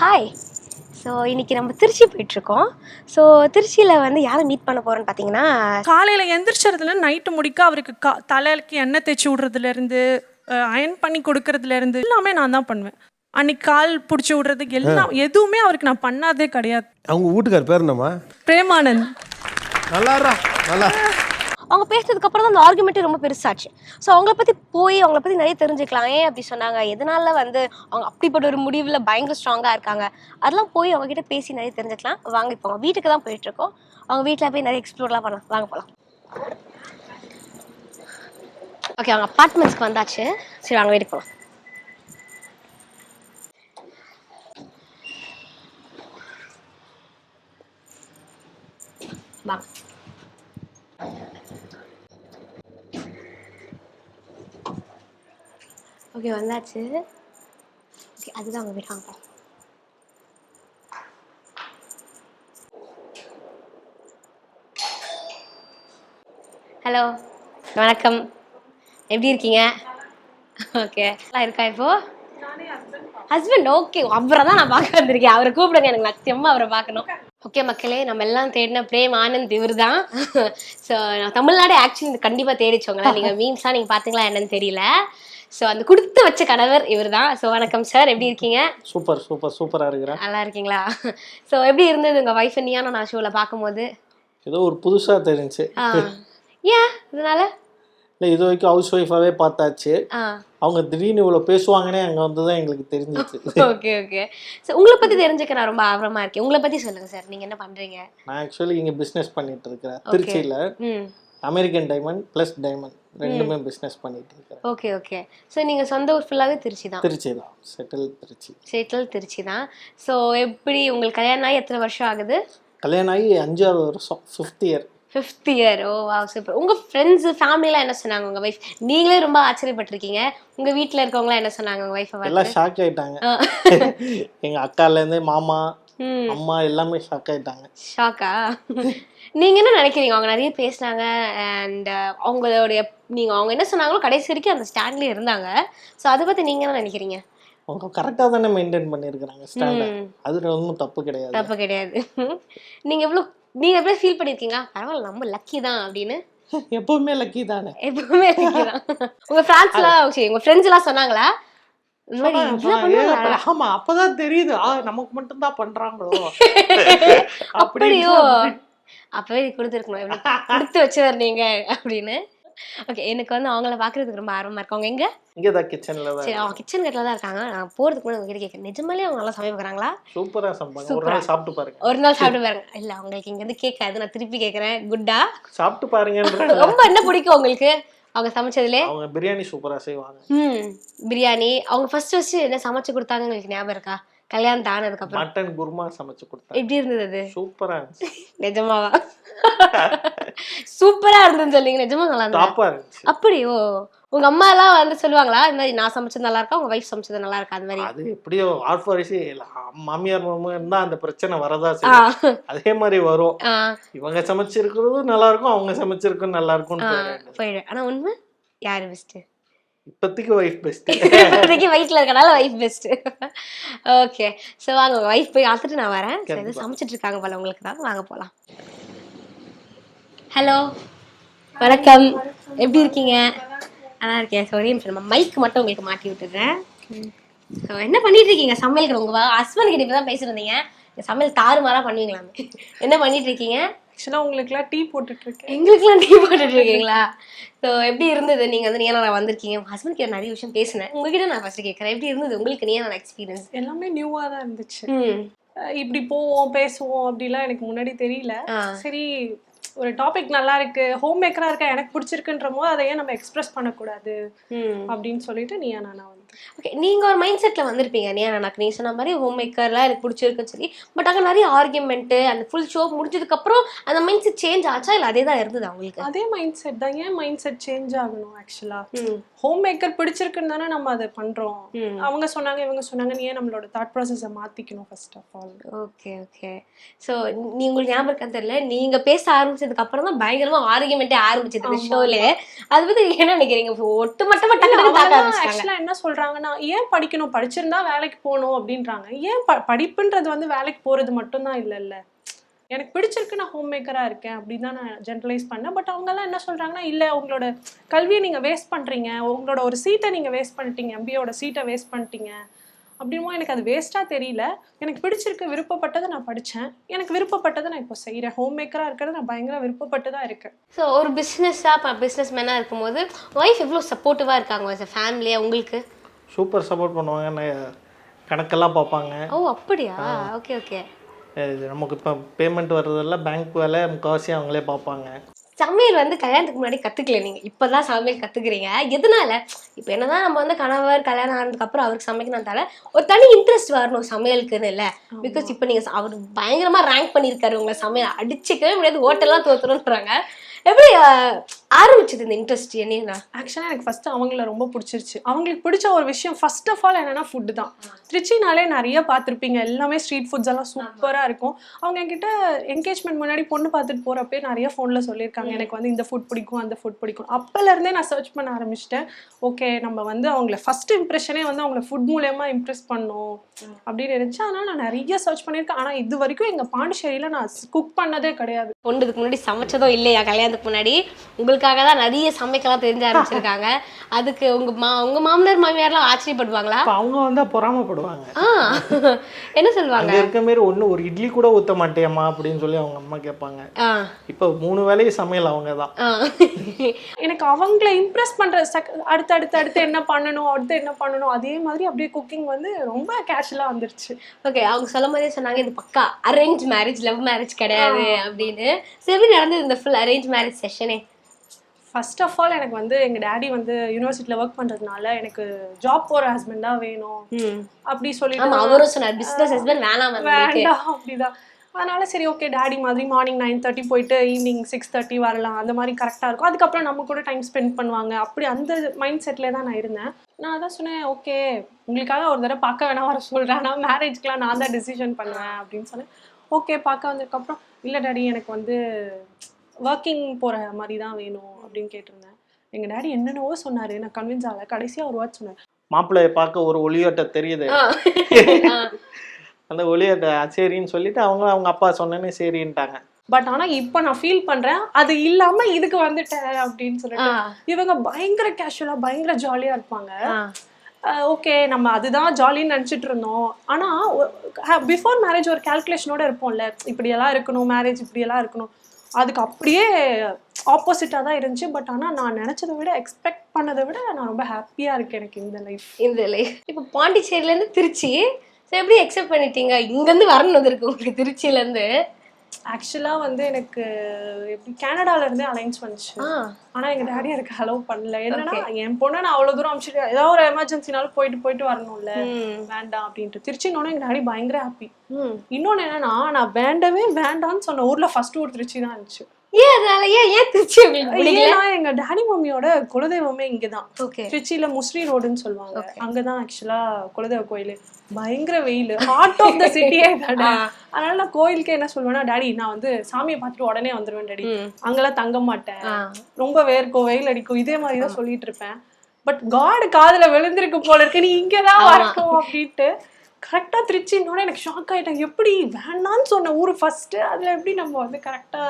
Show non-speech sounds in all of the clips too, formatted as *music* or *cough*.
Hi so இன்னைக்கு நம்ம திருச்சி போயிட்டுருக்கோம். ஸோ திருச்சியில் வந்து யாரை மீட் பண்ண போகிறோன்னு பார்த்தீங்கன்னா காலையில் எந்திரிச்சதுல நைட்டு முடிக்க அவருக்கு கா தலைக்கு எண்ணெய் தேய்ச்சி விடுறதுலேருந்து அயன் பண்ணி கொடுக்கறதுலேருந்து எல்லாமே நான் தான் பண்ணுவேன். அன்னைக்கு கால் பிடிச்சி விடுறதுக்கு எல்லாம் எதுவுமே அவருக்கு நான் பண்ணாதே கிடையாது. அவங்க வீட்டுக்கார் பேர் என்னம்மா? பிரேமானந்த். நல்லாரா நல்லா. அவங்க பேசினதுக்கப்புறம் தான் அந்த ஆர்குமெண்ட்டே ரொம்ப பெருசாச்சு. ஸோ அவங்கள பற்றி போய் அவங்கள பற்றி நிறைய தெரிஞ்சுக்கலாம். ஏன் அப்படி சொன்னாங்க? எதனால வந்து அவங்க அப்படிப்பட்ட ஒரு முடிவில் பயங்கர ஸ்ட்ராங்காக இருக்காங்க? அதெல்லாம் போய் அவங்க கிட்ட பேசி நிறைய தெரிஞ்சுக்கலாம். வாங்க இப்போ அவங்க வீட்டுக்கு தான் போயிட்டுருக்கோம் அவங்க வீட்டில் போய் நிறைய எக்ஸ்ப்ளோர்லாம் பண்ணலாம். வாங்க போகலாம் ஓகே அவங்க அப்பார்ட்மெண்ட்ஸ்க்கு வந்தாச்சு. சரி வாங்க வீட்டுக்கு போகலாம் வாங்க. ஓகே வந்தாச்சு. ஓகே அதுதான் அவங்க வீடு வாங்க ஹலோ வணக்கம். எப்படி இருக்கீங்க? ஓகே நல்லா இருக்கா இப்போ? ஹஸ்பண்ட் ஓகே அவரை தான் நான் பார்க்க வந்திருக்கேன். அவரை கூப்பிடுங்க எனக்கு லட்சியமா அவரை பார்க்கணும். ஓகே மக்களே நம்ம எல்லாம் தேடின பிரேம் ஆனந்த் இவர் தான். ஸோ தமிழ்நாடு ஆக்சுவலி கண்டிப்பாக தேடிச்சோங்களா நீங்கள் மீன்ஸ்லாம் நீங்கள் பார்த்தீங்களா என்னன்னு தெரியல. ஸோ அந்த கொடுத்து வச்ச கணவர் இவர் தான் ஸோ வணக்கம் சார். எப்படி இருக்கீங்க? சூப்பர் சூப்பர் சூப்பரா இருக்கிறேன் நல்லா இருக்கீங்களா? ஸோ எப்படி இருந்தது உங்கள் ஒய்ஃப் நீயான நான் ஷோவில் பார்க்கும்போது? ஏதோ ஒரு புதுசா தெரிஞ்சுச்சு ஆ. ஏன்? இதனால இல்லை இது வரைக்கும் ஹவுஸ் ஒய்ஃபாவே பார்த்தாச்சு. அவங்க திடீர்னு இவ்வளோ பேசுவாங்கன்னே அங்கே வந்து தான் எங்களுக்கு தெரிஞ்சிச்சு. Okay okay. ஸோ உங்களை பற்றி தெரிஞ்சுக்க நான் ரொம்ப ஆர்வமாக இருக்கேன். உங்களை பற்றி சொல்லுங்கள் சார். நீங்கள் என்ன பண்ணுறீங்க நான் ஆக்சுவலி இங்கே பிஸ்னஸ் பண்ணிட்டு இருக்கிறேன். திருச்சியில் அமெரிக்கன் டைமண்ட் ப்ளஸ் டைமண்ட் ரெண்டுமே பிஸ்னஸ் பண்ணிட்டு இருக்கிறேன். Okay okay. ஸோ நீங்கள் சொந்த ஊர் ஃபுல்லாகவே திருச்சி தான் திருச்சி தான் செட்டில் திருச்சி. செட்டில் திருச்சி தான் ஸோ எப்படி உங்களுக்கு கல்யாணம் ஆகி எத்தனை வருஷம் ஆகுது? கல்யாணம் ஆகி அஞ்சாவது வருஷம். Fifth year fifth year oh வா சூப்பர் உங்கள் ஃப்ரெண்ட்ஸு ஃபேமிலிலாம் என்ன சொன்னாங்க உங்கள் ஒய்ஃப் நீங்களே ரொம்ப ஆச்சரியப்பட்டிருக்கீங்க. உங்கள் வீட்டில் இருக்கவங்களாம் என்ன சொன்னாங்க உங்கள் ஒய்ஃபை எல்லாம் ஷாக் ஆயிட்டாங்க. எங்க அக்காலேருந்து மாமா அம்மா எல்லாமே ஷாக் ஆயிட்டாங்க. ஷாக்கா நீங்கள் என்ன நினைக்கிறீங்க? அவங்க நிறைய பேசினாங்க அண்ட் அவங்களுடைய நீங்கள் அவங்க என்ன சொன்னாங்களோ கடைசி வரைக்கும் அந்த ஸ்டாண்ட்லேயே இருந்தாங்க. ஸோ அதை பற்றி நீங்கள் என்ன நினைக்கிறீங்க? அவங்க கரெக்டாக தானே மெயின்டைன் பண்ணியிருக்கிறாங்க ஸ்டாண்டர்ட். அதுல ஒன்றும் தப்பு கிடையாது. தப்பு கிடையாது. நீங்கள் எவ்வளோ நீங்கள் எப்படி ஃபீல் பண்ணியிருக்கீங்களா? பரவாயில்ல நம்ம லக்கி தான் அப்படின்னு. *laughs* எப்பவுமே லக்கி தானே. எப்பவுமே லக்கி தான். உங்கள் ஃப்ரெண்ட்ஸ்லாம் சரி உங்கள் ஃப்ரெண்ட்ஸ் எல்லாம் சொன்னாங்களா? ஆமா அப்பதான் தெரியுது. நமக்கு மட்டும் தான் பண்றாங்களோ? *laughs* அப்படியோ. அப்பவே கொடுத்துருக்கணும். கொடுத்து வச்சவர் நீங்க அப்படின்னு. ஓகே எனக்கு வந்து அவங்கள பாக்குறதுக்கு ரொம்ப ஆர்வமா இருக்கு. அவங்க எங்க? கிச்சன்ல தான் சரி அவங்க கிச்சன் கட்டில தான் இருக்காங்க. நான் போறதுக்கு முன்னாடி உங்ககிட்ட கேட்கறேன் நிஜமாலே அவங்க நல்லா சமைக்கிறாங்களா சூப்பரா சமைப்பாங்க. ஒரு சூப்பரா. நாள் சாப்பிட்டு பாருங்க. ஒரு நாள் சாப்பிட்டு பாருங்க. இல்ல அவங்களுக்கு இங்க இருந்து கேட்காது. நான் திருப்பி கேட்கறேன் குட்டா சாப்பிட்டு பாருங்கன்ற ரொம்ப என்ன பிடிக்கும் உங்களுக்கு? அவங்க சமைச்சதுலே அவங்க பிரியாணி சூப்பரா செய்வாங்க. ம் பிரியாணி. அவங்க ஃபர்ஸ்ட் ஃபர்ஸ்ட் என்ன சமைச்சு கொடுத்தாங்க உங்களுக்கு ஞாபகம் இருக்கா? கல்யாணம் ஆனதுக்கு அப்புறம் மட்டன் குருமா சமைச்சு கொடுத்தாங்க. எப்படி இருந்தது அது? சூப்பரா *laughs* நிஜமாவா? *laughs* சூப்பரா இருந்ததுன்னு சொல்லிங்க நிஜமா நல்லா இருந்தது? இருந்துச்சு. அப்படியோ. உங்க அம்மா எல்லாம் வந்து சொல்லுவாங்களா இந்த மாதிரி நான் சமைச்சது நல்லா இருக்கா உங்க வைஃப் சமைச்சது நல்லா இருக்கா? அந்த மாதிரி. அது எப்படியோ ஆர்ட் வரிசை மாமியார் மாமா இருந்தா அந்த பிரச்சனை வரதா செய்யும். அதே மாதிரி வரும். இவங்க சமைச்சிருக்கிறதும் நல்லா இருக்கும் அவங்க சமைச்சிருக்கும் நல்லா இருக்கும்னு ஆ, போயிடும். போயிடு ஆனா உண்மை? யாரு பெஸ்ட் இப்போதைக்கு ஒய்ஃப் பெஸ்ட் இப்போதைக்கு வயிற்றுல இருக்கனால வைஃப் பெஸ்ட் ஓகே ஸோ வாங்க வைஃப் போய் பார்த்துட்டு நான் வரேன். எதுவும். சமைச்சிட்டு இருக்காங்க போல உங்களுக்கு தான். வாங்க போலாம். ஹலோ வணக்கம். எப்படி இருக்கீங்க? நல்லா இருக்கேன் சாரி நம்ம மைக் மட்டும் உங்களுக்கு மாட்டி விட்டுறேன். என்ன பண்ணிட்டு இருக்கீங்க? சமையல் உங்க ஹஸ்பண்ட் கிட்ட தான் பேசிருந்தீங்க. சமையல் தாறுமாறா பண்ணுவீங்களாமே. என்ன பண்ணிட்டு இருக்கீங்க? ஆக்சுவலாக உங்களுக்குலாம் டீ போட்டுட்டு இருக்கேன். எங்களுக்குலாம் டீ போட்டுட்டு இருக்கீங்களா? ஸோ எப்படி இருந்தது? நீங்க வந்து நீங்க நான் வந்திருக்கீங்க? உங்க ஹஸ்பண்ட் கிட்ட நிறைய விஷயம் பேசினேன். உங்ககிட்ட நான் ஃபர்ஸ்ட் கேட்கறேன் எப்படி இருந்தது? உங்களுக்கு நீ நான் எக்ஸ்பீரியன்ஸ் எல்லாமே நியூவாக தான் இருந்துச்சு. இப்படி போவோம் பேசுவோம் அப்படிலாம் எனக்கு முன்னாடி தெரியல. சரி ஒரு டாபிக் நல்லா இருக்கு ஹோம் மேக்கரா இருக்கா எனக்கு பிடிச்சிருக்குன்ற போது அதை ஏன் நம்ம எக்ஸ்பிரஸ் பண்ணக்கூடாது அப்படின்னு சொல்லிட்டு நீ நானா வந்து. ஓகே நீங்க ஒரு மைண்ட் செட்ல வந்திருப்பீங்க நீ எனக்கு நீ சொன்ன மாதிரி ஹோம் மேக்கர்லாம் எனக்கு பிடிச்சிருக்குன்னு சொல்லி. பட் அங்க நிறைய ஆர்குமெண்ட் அந்த ஃபுல் ஷோ முடிஞ்சதுக்கு அப்புறம் அந்த மைண்ட் செட் சேஞ்ச் ஆச்சா இல்ல அதே தான் இருந்தது அவங்களுக்கு அதே மைண்ட் செட் தான் ஏன் மைண்ட் செட் சேஞ்ச் ஆகணும் ஆக்சுவலா ஹோம் மேக்கர் பிடிச்சிருக்குன்னு தானே நம்ம அதை பண்றோம். அவங்க சொன்னாங்க இவங்க சொன்னாங்க நீ ஏன் நம்மளோட தாட் ப்ராசஸை மாத்திக்கணும் first of all okay okay so நீ உங்களுக்கு ஞாபகம் தெரியல நீங்க பேச ஆரம்பிச்ச ஆரம்பிச்சதுக்கு அப்புறம் தான் பயங்கரமா ஆரோக்கியமெண்டே ஆரம்பிச்சது இந்த ஷோல அது பத்தி என்ன நினைக்கிறீங்க? ஒட்டு மட்டமா டக்கு டக்கு தாக்க ஆரம்பிச்சிட்டாங்க. ஆக்சுவலா என்ன சொல்றாங்கன்னா ஏன் படிக்கணும்? படிச்சிருந்தா வேலைக்கு போகணும் அப்படின்றாங்க. ஏன் படிப்புன்றது வந்து வேலைக்கு போறது மட்டும்தான் இல்ல இல்ல எனக்கு பிடிச்சிருக்கு நான் ஹோம் மேக்கரா இருக்கேன் அப்படின்னு தான் நான் ஜென்ரலைஸ் பண்ணேன். பட் அவங்க எல்லாம் என்ன சொல்றாங்கன்னா இல்ல உங்களோட கல்வியை நீங்க வேஸ்ட் பண்றீங்க. உங்களோட ஒரு சீட்டை நீங்க வேஸ்ட் பண்ணிட்டீங்க. எம்பியோட சீட்டை வேஸ்ட் பண்ணிட்டீங்க. அப்படின்னும் எனக்கு அது வேஸ்டா தெரியல. எனக்கு பிடிச்சிருக்கு விருப்பப்பட்டதை நான் படிச்சேன். எனக்கு விருப்பப்பட்டதை நான் இப்போ செய்றேன். ஹோம் மேக்கரா இருக்கிறது நான் பயங்கர விருப்பப்பட்டு தான் இருக்கேன் ஸோ ஒரு பிஸ்னஸாக பிஸ்னஸ் மேனாக இருக்கும்போது ஒய்ஃப் எவ்வளோ சப்போர்ட்டிவாக இருக்காங்க? as a ஃபேமிலியாக உங்களுக்கு? சூப்பர் சப்போர்ட் பண்ணுவாங்க. கணக்கெல்லாம் பார்ப்பாங்க. ஓ அப்படியா? ஓகே ஓகே இது நமக்கு இப்போ பேமெண்ட் வர்றதெல்லாம் பேங்க் வேலை முக்கால்வாசி அவங்களே பார்ப்பாங்க. சமையல் வந்து கல்யாணத்துக்கு முன்னாடி கத்துக்கல நீங்க. இப்பதான் சமையல் கத்துக்கிறீங்க. எதனால? இப்ப என்னதான் நம்ம வந்து கணவர் கல்யாணம் ஆனதுக்கு அப்புறம் அவருக்கு சமைக்கணும்னால ஒரு தனி இன்ட்ரெஸ்ட் வரணும் சமையலுக்குன்னு இல்ல. பிகாஸ் இப்ப நீங்க ச- அவர் பயங்கரமா ரேங்க் பண்ணிருக்காரு உங்களை சமையல். அடிச்சுக்கவே முடியாது. ஹோட்டல்லாம் தோத்துருன்றாங்க எப்படி ஆரம்பிச்சது இந்த இன்ட்ரெஸ்ட் என்ன ஆக்சுவலாக எனக்கு ஃபர்ஸ்ட் அவங்கள ரொம்ப பிடிச்சிருச்சு. அவங்களுக்கு பிடிச்ச ஒரு விஷயம் ஃபர்ஸ்ட் ஆஃப் ஆல் என்னன்னா ஃபுட்டு தான். திருச்சினாலே நிறைய பார்த்துருப்பீங்க. எல்லாமே ஸ்ட்ரீட் ஃபுட்ஸ் எல்லாம் சூப்பராக இருக்கும். அவங்க என்கிட்ட என்கேஜ்மெண்ட் முன்னாடி பொண்ணு பார்த்துட்டு போகிறப்பே நிறைய ஃபோனில் சொல்லியிருக்காங்க. எனக்கு வந்து இந்த ஃபுட் பிடிக்கும் அந்த ஃபுட் பிடிக்கும். அப்போலேருந்தே நான் சர்ச் பண்ண ஆரம்பிச்சிட்டேன். ஓகே நம்ம வந்து அவங்கள ஃபர்ஸ்ட் இம்ப்ரெஷனே வந்து அவங்கள ஃபுட் மூலயமா இம்ப்ரெஸ் பண்ணணும் அப்படின்னு இருந்துச்சு. அதனால் நான் நிறைய சர்ச் பண்ணியிருக்கேன். ஆனால் இது வரைக்கும் எங்கள் பாண்டிச்சேரியில் நான் குக் பண்ணதே கிடையாது. பொண்ணுக்கு முன்னாடி சமைச்சதும் இல்லையா? கல்யாணத்துக்கு முன்னாடி உங்களுக்காக தான் நிறைய சமைக்கலாம் தெரிஞ்ச ஆரம்பிச்சிருக்காங்க. அதுக்கு உங்க மா உங்க மாமனார் மாமியார்லாம் ஆச்சரியப்படுவாங்களா? இப்போ அவங்க வந்தால் பொறாமப்படுவாங்க. ஆ என்ன சொல்லுவாங்க? அங்கே இருக்க மாரி ஒன்று ஒரு இட்லி கூட ஊற்ற மாட்டேம்மா அப்படின்னு சொல்லி அவங்க அம்மா கேட்பாங்க. இப்போ மூணு வேலையும் சமையல் அவங்க தான். எனக்கு அவங்கள இம்ப்ரெஸ் பண்ற அடுத்து அடுத்து அடுத்து என்ன பண்ணணும் அடுத்து என்ன பண்ணணும் அதே மாதிரி அப்படியே குக்கிங் வந்து ரொம்ப கேஷுவலா வந்துருச்சு. ஓகே அவங்க சொல்ல மாதிரியே சொன்னாங்க இது பக்கா அரேஞ்ச் மேரேஜ் லவ் மேரேஜ் கிடையாது அப்படின்னு. சரி எப்படி நடந்தது இந்த ஃபுல் அரேஞ்ச் மேரேஜ் செஷனே ஃபர்ஸ்ட் ஆஃப் ஆல் எனக்கு வந்து எங்க டாடி வந்து யூனிவர்சிட்டியில் ஒர்க் பண்றதுனால எனக்கு ஜாப் போற ஹஸ்பண்ட் தான் வேணும். அப்படி சொல்லிட்டு அவரும் சொன்னார் ஹஸ்பண்ட் வேணாம் வேண்டாம் அப்படிதான். அதனால சரி ஓகே டாடி மாதிரி மார்னிங் நைன் தேர்ட்டி போயிட்டு ஈவினிங் சிக்ஸ் தேர்ட்டி வரலாம். அந்த மாதிரி கரெக்டாக இருக்கும். அதுக்கப்புறம் நம்ம கூட டைம் ஸ்பெண்ட் பண்ணுவாங்க. அப்படி அந்த மைண்ட் செட்டில் தான் நான் இருந்தேன். நான் அதான் சொன்னேன் ஓகே உங்களுக்காக ஒரு தடவை பார்க்க வேணா வர சொல்கிறேன் ஆனால் மேரேஜ்க்குலாம் நான் தான் டிசிஷன் பண்ணுவேன் அப்படின்னு சொன்னேன். ஓகே பார்க்க வந்ததுக்கப்புறம் இல்லை டாடி எனக்கு வந்து ஒர்க்கிங் போகிற மாதிரி தான் வேணும். அப்படின்னு கேட்டிருந்தேன். எங்கள் டாடி என்னென்னவோ சொன்னார். நான் கன்வின்ஸ் ஆகல. கடைசியாக ஒரு வார்ட் சொன்னேன் மாப்பிள்ளையை பார்க்க ஒரு ஒளியோட்ட தெரியுது. *laughs* அந்த ஒளியோட்ட சரின்னு சொல்லிட்டு அவங்க அவங்க அப்பா சொன்னேன்னே சரின்ட்டாங்க. பட் ஆனா இப்போ நான் ஃபீல் பண்றேன். அது இல்லாம இதுக்கு வந்துட்டேன் அப்படின்னு. சொல்லிட்டு. இவங்க பயங்கர கேஷுவலா பயங்கர ஜாலியா இருப்பாங்க. ஓகே நம்ம அதுதான் ஜாலின்னு நினச்சிட்டு இருந்தோம். ஆனா பிஃபோர் மேரேஜ் ஒரு கால்குலேஷனோட இருப்போம்ல. இப்படியெல்லாம் இருக்கணும் மேரேஜ் இப்படியெல்லாம் இருக்கணும். அதுக்கு அப்படியே ஆப்போசிட்டாக தான் இருந்துச்சு. பட் ஆனால் நான் நினச்சதை விட எக்ஸ்பெக்ட் பண்ணதை விட நான் ரொம்ப ஹாப்பியாக இருக்கேன் எனக்கு இந்த லைஃப் இந்த லைஃப் இப்போ பாண்டிச்சேரியிலேருந்து திருச்சி. சரி எப்படி எக்ஸெப்ட் பண்ணிட்டீங்க? இங்கேருந்து வரணும் இருக்கு உங்களுக்கு திருச்சியிலேருந்து. இருந்து ஆக்சுவலா வந்து எனக்கு எப்படி கனடால இருந்தே அலைன்ஸ் வந்துச்சு ஆ. ஆனா எங்க டாடி எனக்கு அலோவ் பண்ணல. என்னன்னா என் பொண்ணை நான் அவ்வளவு தூரம் அனுப்பிச்சிட்டு ஏதாவது ஒரு எமர்ஜென்சினாலும் போயிட்டு போயிட்டு வரணும்ல. வேண்டாம் அப்படின்ட்டு. திருச்சினோட எங்க டாடி பயங்கர ஹாப்பி ம். இன்னொன்னு என்னன்னா நான் வேண்டவே வேண்டாம்னு சொன்ன ஊர்ல ஃபர்ஸ்ட் ஊர் திருச்சி தான் இருந்துச்சு. ஏன் அதனால ஏன் ஏன் திருச்சி ஏன்னா எங்க டாடி மம்மியோட குலதெய்வமே இங்கதான். திருச்சியில முஸ்ரி ரோடுன்னு சொல்லுவாங்க. அங்கதான் ஆக்சுவலா குலதெய்வ கோயில். பயங்கர வெயில். ஹார்ட் ஆஃப் த சிட்டியே அதனால நான் கோயிலுக்கு என்ன சொல்லுவேன்னா டாடி நான் வந்து சாமியை பார்த்துட்டு உடனே வந்துருவேன் டாடி. அங்கெல்லாம் தங்க மாட்டேன். ரொம்ப வேர்க்கும் வெயில் அடிக்கும். இதே மாதிரி தான் சொல்லிட்டு இருப்பேன். பட் காட் காதுல விழுந்திருக்கு போல இருக்கு. நீ இங்கதான் வரணும் அப்படின்ட்டு கரெக்டா திருச்சினோட எனக்கு ஷாக் ஆயிட்டேன் எப்படி வேண்டாம்னு சொன்ன ஊர் ஃபர்ஸ்ட் அதுல எப்படி நம்ம வந்து கரெக்டா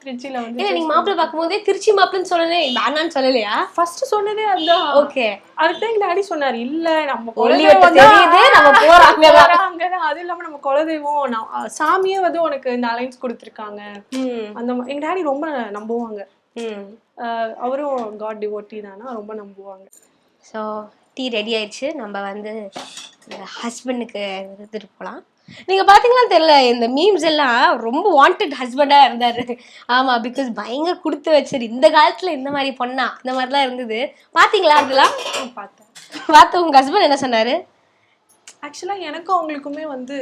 திருச்சியில இல்ல வந்து நீங்க மாப்பிள்ளை பார்க்கும்போதே திருச்சி மாப்பிள்ளைன்னு சொல்லலே வேணான்னு சொல்லலையா? ஃபர்ஸ்ட் சொன்னதே அதுதான். ஓகே அதுதான் எங்க டாடி சொன்னார் இல்ல நம்ம அங்கதான். அது இல்லாம நம்ம குலதெய்வம் சாமியே வந்து உனக்கு இந்த அலைன்ஸ் கொடுத்துருக்காங்க. அந்த எங்க டாடி ரொம்ப நம்புவாங்க. அவரும் காட் டிவோட்டி தானா ரொம்ப நம்புவாங்க. ஸோ டீ ரெடி ஆயிடுச்சு. நம்ம வந்து ஹஸ்பண்டுக்கு எடுத்துட்டு போகலாம் நீங்கள் பார்த்தீங்கன்னா தெரியல இந்த மீம்ஸ் எல்லாம் ரொம்ப வாண்டட் ஹஸ்பண்டாக இருந்தார். ஆமாம் பிகாஸ் பயங்கர கொடுத்து வச்சாரு இந்த காலத்தில் இந்த மாதிரி பொண்ணா இந்த மாதிரிலாம் இருந்தது. பார்த்தீங்களா அதெல்லாம்? பார்த்தேன். பார்த்து உங்கள் ஹஸ்பண்ட் என்ன சொன்னார்? ஆக்சுவலா எனக்கும் அவங்களுக்குமே வந்து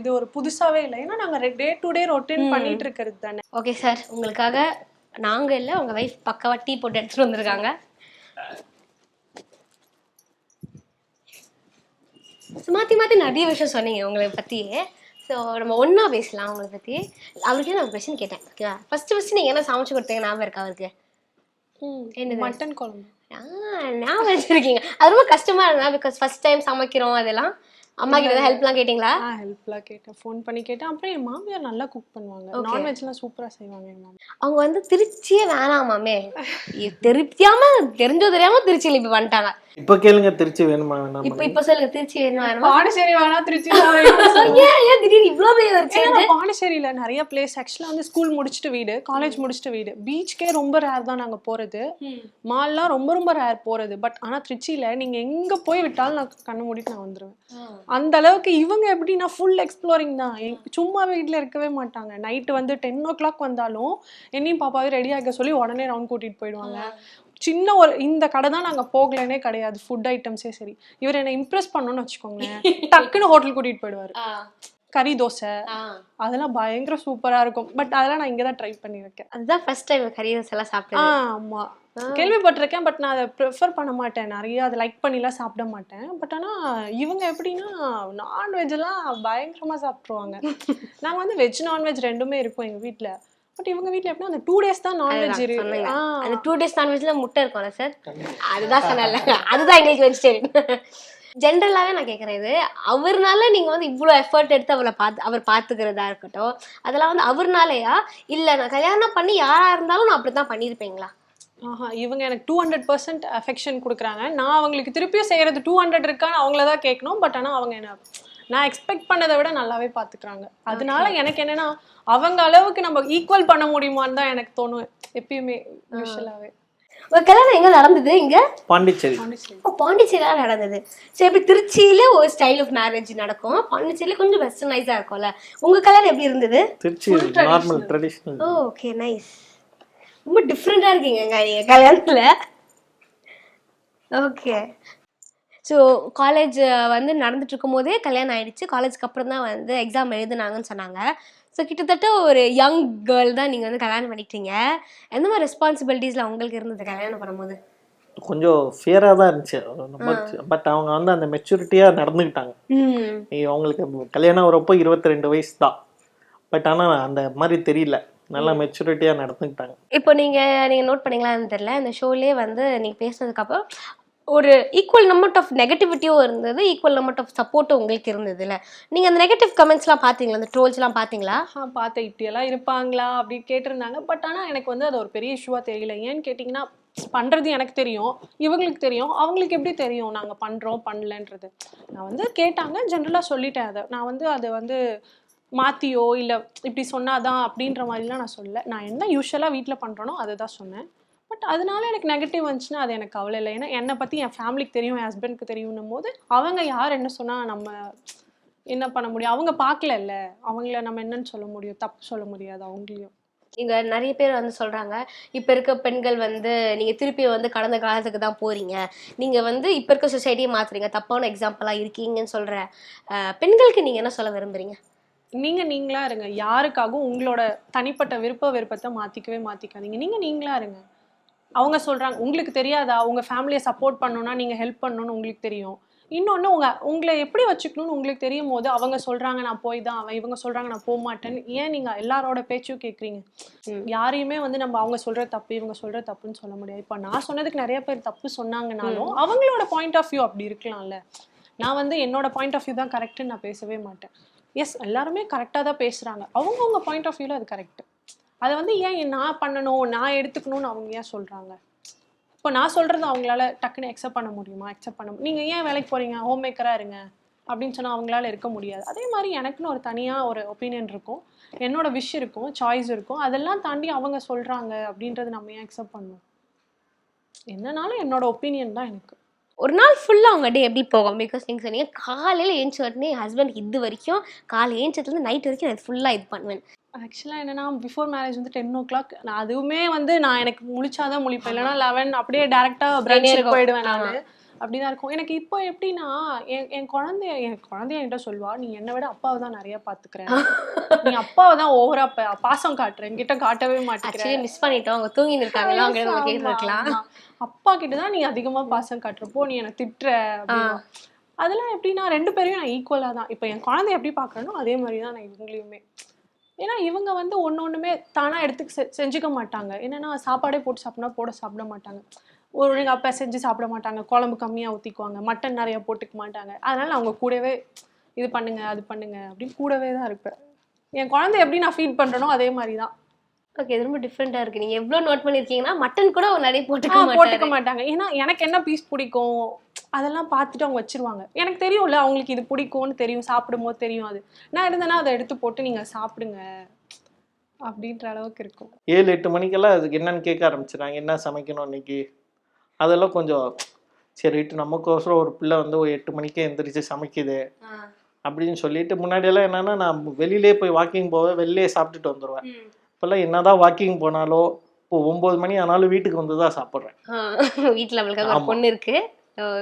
இது ஒரு புதுசாவே இல்லை. ஏன்னா நாங்க டே டு டே ரொட்டீன் பண்ணிட்டு இருக்கிறது தானே. ஓகே சார் உங்களுக்காக நாங்கள் இல்லை உங்கள் வைஃப் பக்காவா டீ போட்டு எடுத்துகிட்டு வந்திருக்காங்க. மாற்றி மாற்றி நிறைய விஷயம் சொன்னீங்க உங்களை பற்றியே ஸோ நம்ம ஒன்றா பேசலாம் அவங்கள பற்றி அவர்கிட்ட நான் கொஸ்டின் கேட்டேன் ஓகேவா ஃபர்ஸ்ட் ஃபர்ஸ்ட் நீங்கள் என்ன சமைச்சு கொடுத்தீங்க ஞாபகம் இருக்கா அவருக்கு? என்னது? மட்டன் குழம்பு. ஆ ஞாபகம் வச்சிருக்கீங்க. அது ரொம்ப கஷ்டமா இருந்தா பிகாஸ் ஃபர்ஸ்ட் டைம் சமைக்கிறோம் அதெல்லாம். அம்மா கிட்ட ஹெல்ப்லாம் கேட்டிங்களா? ஆ ஹெல்ப்லாம் கேட்டேன். ஃபோன் பண்ணி கேட்டேன். அப்புறம் என் மாமியார் நல்லா குக் பண்ணுவாங்க. நான்வெஜ்லாம் சூப்பரா செய்வாங்க என் மாமியார். அவங்க வந்து திருச்சியே வேணாமாமே திருப்தியாம தெரிஞ்சோ தெரியாம திருச்சியில் இப்போ வந்துட்டாங்க இப்போ கேளுங்க திருச்சி வேணுமா வேணாமா? இப்போ இப்போ சொல்லுங்க திருச்சி வேணுமா வேணுமா? பாண்டிச்சேரி வேணா திருச்சி *laughs* ஏன் ஏன் திடீர்னு பெரிய ஒரு change? பாண்டிச்சேரியில நிறைய பிளேஸ் ஆக்சுவலாக வந்து ஸ்கூல் முடிச்சுட்டு வீடு காலேஜ் முடிச்சுட்டு வீடு. பீச்சுக்கே ரொம்ப ரேர் தான் நாங்க போறது. மால்லாம் ரொம்ப ரொம்ப ரேர் போறது. பட் ஆனா திருச்சியில நீங்க எங்க போய் விட்டாலும் நான் கண்ணு மூடிட்டு நான் வந்துருவேன். அந்த அளவுக்கு இவங்க எப்படின்னா ஃபுல் எக்ஸ்ப்ளோரிங் தான். சும்மா வீட்ல இருக்கவே மாட்டாங்க. நைட்டு வந்து டென் ஓ கிளாக் வந்தாலும் என்னையும் பாப்பாவே ரெடி ஆக சொல்லி உடனே ரவுண்ட் கூட்டிட்டு போயிடுவாங்க. சின்ன ஒரு இந்த கடை தான் நாங்க போகலனே கிடையாது. ஃபுட் ஐட்டம்ஸே சரி. இவர் என்னை இம்ப்ரெஸ் பண்ணணும்னு வச்சுக்கோங்களேன். *laughs* டக்குன்னு ஹோட்டல் கூட்டிட்டு போயிடுவாரு. கறி தோசை. அதெல்லாம் பயங்கர சூப்பரா இருக்கும். பட் அதெல்லாம் நான் இங்க தான் ட்ரை பண்ணியிருக்கேன். அதுதான் ஃபர்ஸ்ட் டைம் கறி ரைஸ் எல்லாம் ஆ சாப்பிட்டது ஆமா கேள்விப்பட்டிருக்கேன் பட் நான் அதை ப்ரிஃபர் பண்ண மாட்டேன். நிறைய அதை லைக் பண்ணிலாம் சாப்பிட மாட்டேன். பட் ஆனா இவங்க எப்படின்னா நான்வெஜ் எல்லாம் பயங்கரமா சாப்பிட்ருவாங்க *laughs* நாங்க வந்து வெஜ் நான்வெஜ் ரெண்டுமே இருக்கும் எங்க வீட்ல. பட் இவங்க வீட்ல எப்படின்னா அந்த டூ டேஸ் தான் நான்வெஜ் இருக்கு அந்த டூ டேஸ் நான்வெஜ்ல முட்டை இருக்கும்ல சார் அதுதான் சொன்னல அதுதான் எங்களுக்கு வெஜிடேரியன் ஜென்ரலாகவே நான் கேட்குறேன் இது. அவர்னால நீங்கள் வந்து இவ்வளோ எஃபர்ட் எடுத்து அவளை பார்த்து அவர் பார்த்துக்கிறதா இருக்கட்டும் அதெல்லாம் வந்து அவர்னாலயா? இல்லை நான் கல்யாணம் பண்ணி யாராக இருந்தாலும் நான் அப்படி தான் பண்ணியிருப்பீங்களா? ஆஹா இவங்க எனக்கு டூ ஹண்ட்ரட் பர்சன்ட் அஃபெக்ஷன் கொடுக்குறாங்க. நான் அவங்களுக்கு திருப்பியும் செய்யறது டூ ஹண்ட்ரட் இருக்கான்னு அவங்கள தான் கேட்கணும் பட் ஆனால் அவங்க என்ன நான் எக்ஸ்பெக்ட் பண்ணதை விட நல்லாவே பார்த்துக்கிறாங்க. அதனால எனக்கு என்னன்னா அவங்க அளவுக்கு நம்ம ஈக்குவல் பண்ண முடியுமான்னு தான் எனக்கு தோணும் எப்பயுமே யூஸ்வலாகவே கல்யாணம் எங்கே நடந்தது இங்கே? பாண்டிச்சேரி. ஓ பாண்டிச்சேரியில் நடந்தது. சரி இப்படி திருச்சியில் ஒரு ஸ்டைல் ஆஃப் மேரேஜ் நடக்கும். பாண்டிச்சேரியில் கொஞ்சம் வெஸ்டர்னைஸாக இருக்கும்ல. உங்கள் கல்யாணம் எப்படி இருந்தது? Trichy normal traditional okay nice ரொம்ப டிஃப்ரெண்ட்டாக இருக்கீங்க நீங்கள் கல்யாணத்தில். ஓகே ஸோ காலேஜ் வந்து நடந்துட்டு இருக்கும் போதே கல்யாணம் ஆயிடுச்சு. காலேஜ்க்கு அப்புறம் தான் வந்து எக்ஸாம் எழுதுனாங்கன்னு சொன்னாங்க. ஸோ கிட்டத்தட்ட ஒரு யங் கேர்ள் தான் நீங்கள் வந்து கல்யாணம் பண்ணிக்கிட்டீங்க. எந்த மாதிரி ரெஸ்பான்சிபிலிட்டிஸில் உங்களுக்கு இருந்தது கல்யாணம் பண்ணும்போது? கொஞ்சம் ஃபியராக தான் இருந்துச்சு. பட் அவங்க வந்து அந்த மெச்சூரிட்டியாக நடந்துக்கிட்டாங்க. அவங்களுக்கு கல்யாணம் வரப்போ இருபத்தி ரெண்டு வயசு தான். பட் ஆனால் அந்த மாதிரி தெரியல. நல்லா மெச்சூரிட்டியாக நடந்துக்கிட்டாங்க. இப்போ நீங்கள் நீங்கள் நோட் பண்ணீங்களான்னு தெரியல. இந்த ஷோலே வந்து நீங்கள் பேசுனதுக்கப்புறம் ஒரு ஈக்குவல் நம்பர் ஆஃப் நெகட்டிவிட்டியும் இருந்தது ஈக்குவல் நம்பர் ஆஃப் சப்போர்ட்டும் உங்களுக்கு இருந்தது இல்லை? நீங்கள் அந்த நெகட்டிவ் கமெண்ட்ஸ்லாம் பார்த்தீங்களா அந்த ட்ரோல்ஸ்லாம் பார்த்தீங்களா ஆ பார்த்தேன் இப்படியெல்லாம் இருப்பாங்களா? அப்படி கேட்டிருந்தாங்க. பட் ஆனால் எனக்கு வந்து அது ஒரு பெரிய இஷ்யூவாக தெரியல. ஏன்னு கேட்டிங்கன்னா பண்ணுறது எனக்கு தெரியும். இவங்களுக்கு தெரியும். அவங்களுக்கு எப்படி தெரியும்? நாங்கள் பண்ணுறோம் பண்ணலன்றது. நான் வந்து கேட்டாங்க. ஜென்ரலாக சொல்லிட்டேன் அதை. நான் வந்து அதை வந்து மாற்றியோ இல்லை இப்படி சொன்னாதான் அப்படின்ற மாதிரிலாம் நான் சொல்லலை. நான் என்ன யூஸ்வலாக வீட்டில் பண்ணுறேனோ அதை தான் சொன்னேன். பட் அதனால எனக்கு நெகட்டிவ் வந்துச்சுன்னா அது எனக்கு கவலை இல்லை. ஏன்னா என்னை பற்றி என் ஃபேமிலிக்கு தெரியும் என் ஹஸ்பண்ட்க்கு தெரியும்னும் போது அவங்க யார் என்ன சொன்னால் நம்ம என்ன பண்ண முடியும்? அவங்க பார்க்கலல்ல. அவங்கள நம்ம என்னன்னு சொல்ல முடியும்? தப்பு சொல்ல முடியாது அவங்களையும். இங்க நிறைய பேர் வந்து சொல்றாங்க இப்ப இருக்க பெண்கள் வந்து நீங்க திருப்பி வந்து கடந்த காலத்துக்கு தான் போறீங்க. நீங்க வந்து இப்ப இருக்க சொசைட்டியை மாத்துறீங்க. தப்பான எக்ஸாம்பிளா இருக்கீங்கன்னு சொல்ற அஹ், பெண்களுக்கு நீங்க என்ன சொல்ல விரும்புறீங்க? நீங்க நீங்களா இருங்க. யாருக்காகவும் உங்களோட தனிப்பட்ட விருப்ப விருப்பத்தை மாத்திக்கவே மாத்திக்காதீங்க. நீங்க நீங்களா இருங்க. அவங்க சொல்றாங்க உங்களுக்கு தெரியாதா? உங்க ஃபேமிலியை சப்போர்ட் பண்ணணும்னா நீங்க ஹெல்ப் பண்ணணும்னு உங்களுக்கு தெரியும். இன்னொன்று உங்க உங்களை எப்படி வச்சுக்கணும்னு உங்களுக்கு தெரியும் போது அவங்க சொல்றாங்க நான் போய் தான் அவன் இவங்க சொல்றாங்க நான் போக மாட்டேன்னு ஏன் நீங்க எல்லாரோட பேச்சும் கேட்குறீங்க யாரையுமே வந்து நம்ம அவங்க சொல்ற தப்பு இவங்க சொல்ற தப்புன்னு சொல்ல முடியாது. இப்போ நான் சொன்னதுக்கு நிறைய பேர் தப்பு சொன்னாங்கனாலும் அவங்களோட பாயிண்ட் ஆஃப் வியூ அப்படி இருக்கலாம்ல. நான் வந்து என்னோட பாயிண்ட் ஆஃப் வியூ தான் கரெக்ட்னு நான் பேசவே மாட்டேன். எஸ் எல்லாருமே கரெக்டாக தான் பேசுகிறாங்க அவங்கவுங்க பாயிண்ட் ஆஃப் வியூவில் அது கரெக்ட் அதை வந்து ஏன் நான் பண்ணணும் நான் எடுத்துக்கணும்னு அவங்க ஏன் சொல்கிறாங்க இப்போ நான் சொல்கிறது அவங்களால டக்குன்னு அக்செப்ட் பண்ண முடியுமா? அக்செப்ட் பண்ண நீங்கள் ஏன் வேலைக்கு போகிறீங்க ஹோம் மேக்கராக இருங்க. அப்படின்னு சொன்னால் அவங்களால இருக்க முடியாது. அதே மாதிரி எனக்குன்னு ஒரு தனியாக ஒரு ஒப்பீனியன் இருக்கும். என்னோட விஷ் இருக்கும் சாய்ஸ் இருக்கும். அதெல்லாம் தாண்டி அவங்க சொல்கிறாங்க அப்படின்றது நம்ம ஏன் அக்செப்ட் பண்ணணும்? என்னனாலும் என்னோட ஒப்பீனியன் தான் எனக்கு. ஒரு நாள் ஃபுல்லா உங்க டே எப்படி போகும்? பிகாஸ் நீங்க சொன்னீங்க காலையில ஏஞ்சி உடனே ஹஸ்பண்ட் இது வரைக்கும் காலை ஏஞ்சதுலேருந்து நைட் வரைக்கும் நான் ஃபுல்லா இது பண்ணுவேன். ஆக்சுவலாக என்னன்னா பிஃபோர் மேரேஜ் வந்து டென் ஓ கிளாக் நான் அதுவுமே வந்து நான் எனக்கு முழிச்சாதான் முழிப்பேன். இல்லைன்னா லெவன் அப்படியே டேரெக்டாக பிரேக். போயிடுவேன் நான். அப்படிதான் இருக்கும். எனக்கு இப்போ எப்படின்னா என் என் குழந்தைய என் குழந்தைய என்கிட்ட சொல்வா நீ என்னை விட அப்பாவை தான் நிறைய பாத்துக்கிறேன். நீ அப்பாவை தான் ஓவரா பாசம் காட்டுற. என்கிட்ட காட்டவே ஆக்சுவலி மிஸ் பண்ணிட்டோம். அவங்க தூங்கி இருக்காங்களா? அவங்க அப்பா கிட்ட தான் நீ அதிகமா பாசம் காட்டுறப்போ நீ என்னை திட்டுற. அதெல்லாம் எப்படின்னா ரெண்டு பேரையும் நான் ஈக்குவலாக தான். இப்போ என் குழந்தைய எப்படி பார்க்குறேனோ அதே மாதிரி தான் நான் இவங்களையுமே. ஏன்னா இவங்க வந்து ஒன்று ஒன்றுமே தானாக எடுத்து செஞ்சுக்க மாட்டாங்க. என்னன்னா சாப்பாடே போட்டு சாப்பிட்னா போட சாப்பிட மாட்டாங்க. ஒரு ஒழுங்கு அப்பா செஞ்சு சாப்பிட மாட்டாங்க. குழம்பு கம்மியாக ஊற்றிக்குவாங்க மட்டன் நிறைய போட்டுக்க மாட்டாங்க. அதனால நான் அவங்க கூடவே இது பண்ணுங்க அது பண்ணுங்க அப்படின்னு கூடவே தான் இருப்பேன். என் குழந்தை எப்படி நான் ஃபீல் பண்ணுறனோ அதே மாதிரி தான் ஓகே ரொம்ப டிஃப்ரெண்டா இருக்கு. நீங்க எவ்வளவு நோட் பண்ணிருக்கீங்கன்னா மட்டன் கூட ஒரு நிறைய போட்டுக்க போட்டுக்க மாட்டாங்க. ஏன்னா எனக்கு என்ன பீஸ் பிடிக்கும் அதெல்லாம் பார்த்துட்டு அவங்க வச்சிருவாங்க. எனக்கு தெரியும்ல அவங்களுக்கு இது பிடிக்கும்னு தெரியும் சாப்பிடும்போது தெரியும் அது. நான் இருந்தேன்னா அதை எடுத்து போட்டு நீங்க சாப்பிடுங்க அப்படின்ற அளவுக்கு இருக்கும். ஏழு எட்டு மணிக்கெல்லாம் அதுக்கு என்னன்னு கேட்க ஆரம்பிச்சிடுறாங்க. என்ன சமைக்கணும் இன்னைக்கு? அதெல்லாம் கொஞ்சம் சரிட்டு நமக்கோசரம் ஒரு பிள்ளை வந்து ஒரு எட்டு மணிக்கே எந்திரிச்சு சமைக்குது. அப்படின்னு சொல்லிட்டு முன்னாடியெல்லாம் என்னன்னா நான் வெளியிலே போய் வாக்கிங் போவேன் வெளியே சாப்பிட்டுட்டு வந்துடுவேன். இப்போல்லாம் என்னதான் வாக்கிங் போனாலோ இப்போ ஒம்பது மணி ஆனாலும் வீட்டுக்கு வந்து தான் சாப்பிட்றேன். ஒரு ஆமா. பொண்ணு இருக்கு.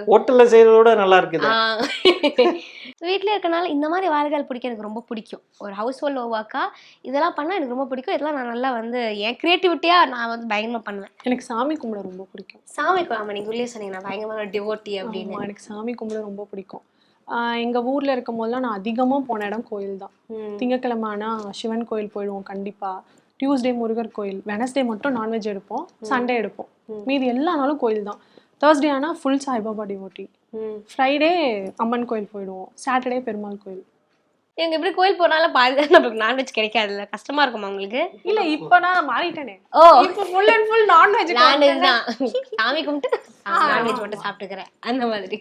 ஹோட்டலில் செய்கிறதோட நல்லா இருக்குது. *laughs* வீட்ல இருக்கனால இந்த மாதிரி வேலைகள் பிடிக்க எனக்கு ரொம்ப பிடிக்கும். ஒரு ஹவுஸ் ஹோல்ட் ஒர்க்கா இதெல்லாம் பண்ணா எனக்கு ரொம்ப பிடிக்கும். இதெல்லாம் நான் நல்லா வந்து என் கிரியேட்டிவிட்டியா நான் வந்து பயங்கரமா பண்ணுவேன். எனக்கு சாமி கும்பிட ரொம்ப பிடிக்கும். சாமி ஆமா நீங்க உள்ளே சொன்னீங்க நான் பயங்கரமான டிவோட்டி அப்படின்னு. எனக்கு சாமி கும்பிட ரொம்ப பிடிக்கும். ஆஹ் எங்க ஊர்ல இருக்கும் போதெல்லாம் நான் அதிகமா போன இடம் கோயில் தான். திங்கக்கிழமை ஆனா சிவன் கோயில் போயிடுவோம் கண்டிப்பா. டியூஸ்டே முருகர் கோயில். வெனஸ்டே மட்டும் நான்வெஜ் எடுப்போம். சண்டே எடுப்போம். மீதி எல்லா நாளும் கோயில் தான். தேர்ஸ்டே ஆனா full Sai Baba devotee. Friday Amman கோயில் போயிடுவோம். சாட்டர்டே பெருமாள் கோயில். எங்க எப்படி கோயில் போனாலும் பாதி தான் நம்மளுக்கு நான்வெஜ் கிடைக்காதுல்ல. கஷ்டமா இருக்குமா உங்களுக்கு? இல்ல இப்ப நான் மாறிட்டேனே. ஓ. இப்போ full and full non veg non veg தான். சாமி கும்பிட்டு நான்வெஜ் மட்டும் சாப்பிட்டுக்கிறேன். அந்த மாதிரி.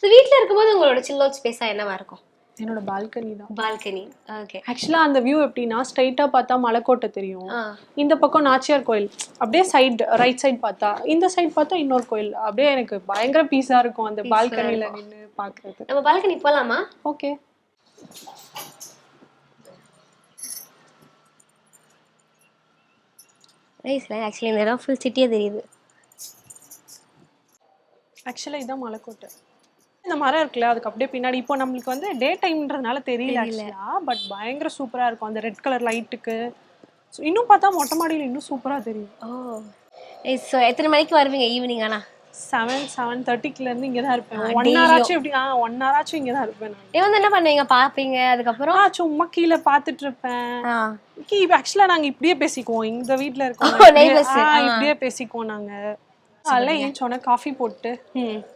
ஸோ வீட்டில் இருக்கும்போது உங்களோட சில் அவுட் ஸ்பேஸாக என்னவா இருக்கும்? என்னோட பால்கனி தான். பால்கனி. ஓகே ஆக்சுவலா அந்த வியூ எப்படின்னா ஸ்ட்ரைட்டா பார்த்தா மலைக்கோட்டை தெரியும். இந்த பக்கம் நாச்சியார் கோயில். அப்படியே சைடு ரைட் சைடு பார்த்தா இந்த சைடு பார்த்தா இன்னொரு கோயில். அப்படியே எனக்கு பயங்கர பீஸா இருக்கும் அந்த பால்கனில நின்னு பாக்குறது நம்ம பால்கனி போகலாமா ஓகே ஆக்சுவலி இந்த இடம் ஃபுல் சிட்டியே தெரியுது. ஆக்சுவலா இதான் மலைக்கோட்டை. இந்த மரம் இருக்குல்ல அதுக்கு அப்படியே பின்னாடி இப்போ நம்மளுக்கு வந்து டே டைம்ன்றதுனால தெரியல ஆக்சுவலா பட் பயங்கர சூப்பரா இருக்கும். அந்த ரெட் கலர் லைட்டுக்கு இன்னும் பார்த்தா மொட்டை மாடியில இன்னும் சூப்பரா தெரியும். ஓ. ஸோ எத்தனை மணிக்கு வருவீங்க ஈவினிங் ஆனா? செவன் செவன் தேர்ட்டிக்குல இருந்து இங்க தான் இருப்பேன் ஒன். ஹவர் ஆச்சும் எப்படி ஆ ஒன் ஹவர் ஆச்சும் இங்க தான் இருப்பேன் நான். வந்து என்ன பண்ணுவீங்க? பார்ப்பீங்க அதுக்கப்புறம்? ஆ சும்மா கீழே பார்த்துட்டு இருப்பேன். ஆ. ஆக்சுவலா நாங்க இப்படியே பேசிக்குவோம். இந்த வீட்ல இருக்கோம் இப்படியே- பேசிக்குவோம் நாங்க. அதெல்லாம் ஏன் சொன்ன காஃபி போட்டு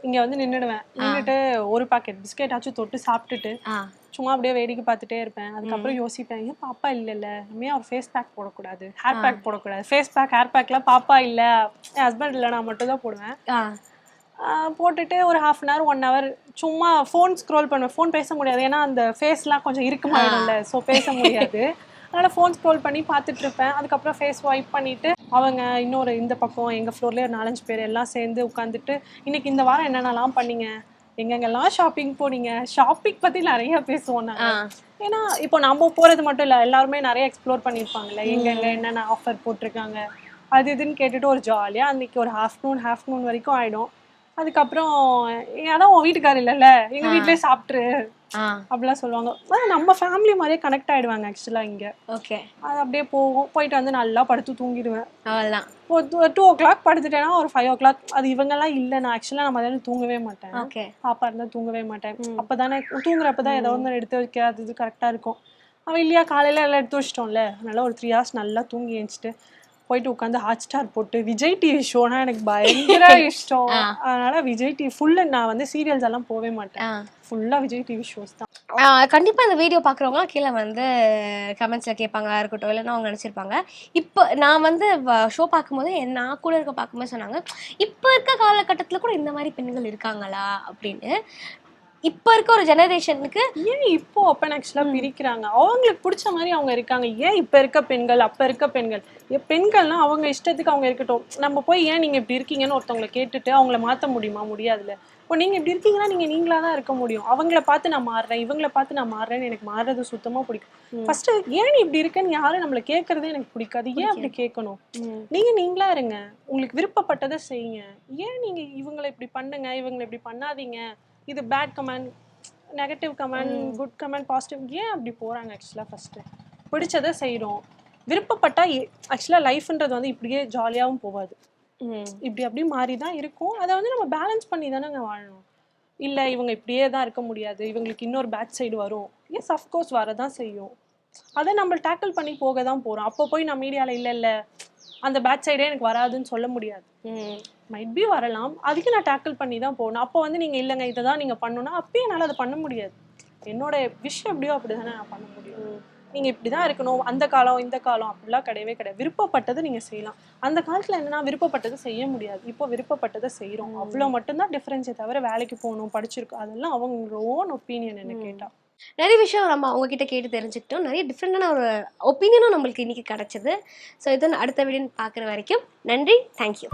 இங்க வந்து நின்னுடுவேன். நின்னுட்டு ஒரு பாக்கெட் பிஸ்கெட் ஆச்சும் தொட்டு சாப்பிட்டுட்டு சும்மா அப்படியே வேடிக்கை பார்த்துட்டே இருப்பேன். அதுக்கப்புறம் யோசிப்பேன் ஏன் பாப்பா இல்லைல்ல? இனிமே அவர் ஃபேஸ் பேக் போடக்கூடாது. ஹேர் பேக் போடக்கூடாது. ஃபேஸ் பேக் ஹேர் பேக்லாம் பாப்பா இல்ல. என் ஹஸ்பண்ட் இல்லை நான் மட்டும் தான் போடுவேன் போட்டுட்டு ஒரு half an hour one hour சும்மா ஃபோன் ஸ்க்ரோல் பண்ணுவேன். ஃபோன் பேச முடியாது. ஏன்னா அந்த ஃபேஸ்லாம் கொஞ்சம் இருக்குமாயிடும்ல ஸோ பேச முடியாது. அதனால ஃபோன் ஸ்க்ரோல் பண்ணி பார்த்துட்டு இருப்பேன். அதுக்கப்புறம் ஃபேஸ் வைப் பண்ணிட்டு அவங்க இன்னொரு இந்த பக்கம் எங்கள் ஃப்ளோர்லேயே ஒரு நாலஞ்சு பேர் எல்லாம் சேர்ந்து உட்காந்துட்டு இன்னைக்கு இந்த வாரம் என்னென்னலாம் பண்ணீங்க? எங்கெங்கெல்லாம் ஷாப்பிங் போனீங்க? ஷாப்பிங் பற்றி நிறைய பேசுவோம் நாங்கள் ஏன்னா இப்போ நம்ம போகிறது மட்டும் இல்லை எல்லாருமே நிறைய எக்ஸ்ப்ளோர் பண்ணியிருப்பாங்கல்ல எங்கெங்க என்னென்ன ஆஃபர் போட்டிருக்காங்க? அது இதுன்னு கேட்டுட்டு ஒரு ஜாலியாக அன்னைக்கு ஒரு ஹாஃப்டர்நூன் ஹாஃப்டர்நூன் வரைக்கும் ஆயிடும். அதுக்கப்புறம் அதான் உன் வீட்டுக்காரர் இல்லைல்ல எங்கள் வீட்லயே சாப்பிட்ரு அப்படிலாம் சொல்லுவாங்க. நம்ம ஃபேமிலி மாதிரியே கனெக்ட் ஆயிடுவாங்க ஆக்சுவலாக இங்கே. ஓகே. அது அப்படியே போகும். போயிட்டு வந்து நல்லா படுத்து தூங்கிடுவேன். அவ்வளோதான் டூ ஓ கிளாக் படுத்துட்டேன்னா ஒரு ஃபைவ் ஓ கிளாக் அது இவங்கெல்லாம் இல்லை. நான் ஆக்சுவலாக நான் மதியானம் தூங்கவே மாட்டேன். ஓகே. பாப்பா இருந்தால் தூங்கவே மாட்டேன். அப்பதானே தூங்குறப்ப தான் ஏதோ ஒன்று எடுத்து வைக்க அது இது கரெக்டாக இருக்கும். அவன் இல்லையா காலையில எல்லாம் எடுத்து வச்சிட்டோம்ல. அதனால ஒரு த்ரீ ஹவர்ஸ் நல்லா தூங்கி எழுந்துட்டு போயிட்டு உட்காந்து ஹாட் ஸ்டார் போட்டு விஜய் டிவி ஷோனா எனக்கு பயங்கர *laughs* இஷ்டம். அதனால விஜய் டிவி ஃபுல்லு நான் வந்து சீரியல்ஸ் எல்லாம் போவே மாட்டேன். ஃபுல்லா விஜய் டிவி ஷோஸ் தான். கண்டிப்பா இந்த வீடியோ பார்க்குறவங்க கீழே வந்து கமெண்ட்ஸில் கேட்பாங்க இருக்கட்டும் இல்லைன்னா அவங்க நினச்சிருப்பாங்க. இப்போ நான் வந்து ஷோ பார்க்கும்போது நான் கூட இருக்க பார்க்கும்போது சொன்னாங்க இப்போ இருக்க காலகட்டத்தில் கூட இந்த மாதிரி பெண்கள் இருக்காங்களா? அப்படின்னு. இப்போ இருக்க ஒரு ஜெனரேஷனுக்கு ஏன் இப்போ அப்பன் ஆக்சுவலாக பிரிக்கிறாங்க? அவங்களுக்கு பிடிச்ச மாதிரி அவங்க இருக்காங்க. ஏன் இப்போ இருக்க பெண்கள் அப்போ இருக்க பெண்கள்? பெண்கள்னா அவங்க இஷ்டத்துக்கு அவங்க இருக்கட்டும். நம்ம போய் ஏன் நீங்கள் இப்படி இருக்கீங்கன்னு ஒருத்தவங்களை கேட்டுட்டு அவங்கள மாற்ற முடியுமா? முடியாதுல்ல. இப்போ நீங்கள் இப்படி இருக்கீங்கன்னா நீங்கள் நீங்களாக தான் இருக்க முடியும். அவங்கள பார்த்து நான் மாறுறேன். இவங்கள பார்த்து நான் மாறுறேன்னு எனக்கு மாறுறது சுத்தமாக பிடிக்கும். ஃபர்ஸ்ட் ஏன் நீ இப்படி இருக்கேன்னு யாரும் நம்மளை கேட்கறதே எனக்கு பிடிக்காது. ஏன் அப்படி கேட்கணும்? நீங்கள் நீங்களா இருங்க. உங்களுக்கு விருப்பப்பட்டதை செய்யுங்க. ஏன் நீங்கள் இவங்களை இப்படி பண்ணுங்க? இவங்களை இப்படி பண்ணாதீங்க. இது bad comment negative comment good comment positive ஏன் அப்படி போகிறாங்க ஆக்சுவலாக ஃபஸ்ட்டு பிடிச்சதை செய்கிறோம் விருப்பப்பட்டா ஆக்சுவலாக லைஃப்ன்றது வந்து இப்படியே ஜாலியாகவும் போகாது. இப்படி அப்படி மாறி தான் இருக்கும். அதை வந்து நம்ம பேலன்ஸ் பண்ணி தானேங்க வாழணும். இல்லை இவங்க இப்படியே தான் இருக்க முடியாது. இவங்களுக்கு இன்னொரு பேக் சைடு வரும். எஸ் அஃப்கோர்ஸ் வரதான் செய்யும். அதை நம்ம டேக்கிள் பண்ணி போக தான் போகிறோம் அப்போ போய் நான் மீடியாவில் இல்லை இல்லை அந்த பேக் சைடே எனக்கு வராதுன்னு சொல்ல முடியாது. ம். மைட் பி வரலாம். அதுக்கு நான் டேக்கிள் பண்ணி தான் போகணும். அப்போ வந்து நீங்கள் இல்லைங்க இதை தான் நீங்கள் பண்ணணும்னா அப்பயும் என்னால் அதை பண்ண முடியாது. என்னோட விஷயம் எப்படியோ அப்படி தானே நான் பண்ண முடியும். நீங்கள் இப்படி தான் இருக்கணும். அந்த காலம் இந்த காலம் அப்படிலாம் கிடையவே கிடையாது. விருப்பப்பட்டதை நீங்கள் செய்யலாம். அந்த காலத்தில் என்னன்னா விருப்பப்பட்டதை செய்ய முடியாது. இப்போ விருப்பப்பட்டதை செய்கிறோம் அவ்வளோ மட்டும்தான் டிஃப்ரென்ஸே தவிர வேலைக்கு போகணும் படிச்சிருக்கோம் அதெல்லாம் அவங்க ஓன் ஒப்பீனியன் என்ன கேட்டால் நிறைய விஷயம் நம்ம அவங்க கிட்ட கேட்டு தெரிஞ்சுக்கிட்டோம். நிறைய டிஃப்ரெண்டான ஒரு ஒப்பீனியனும் நம்மளுக்கு இன்னைக்கு கிடைச்சது. ஸோ இதை அடுத்த வீடியோ பார்க்குற வரைக்கும் நன்றி. தேங்க்யூ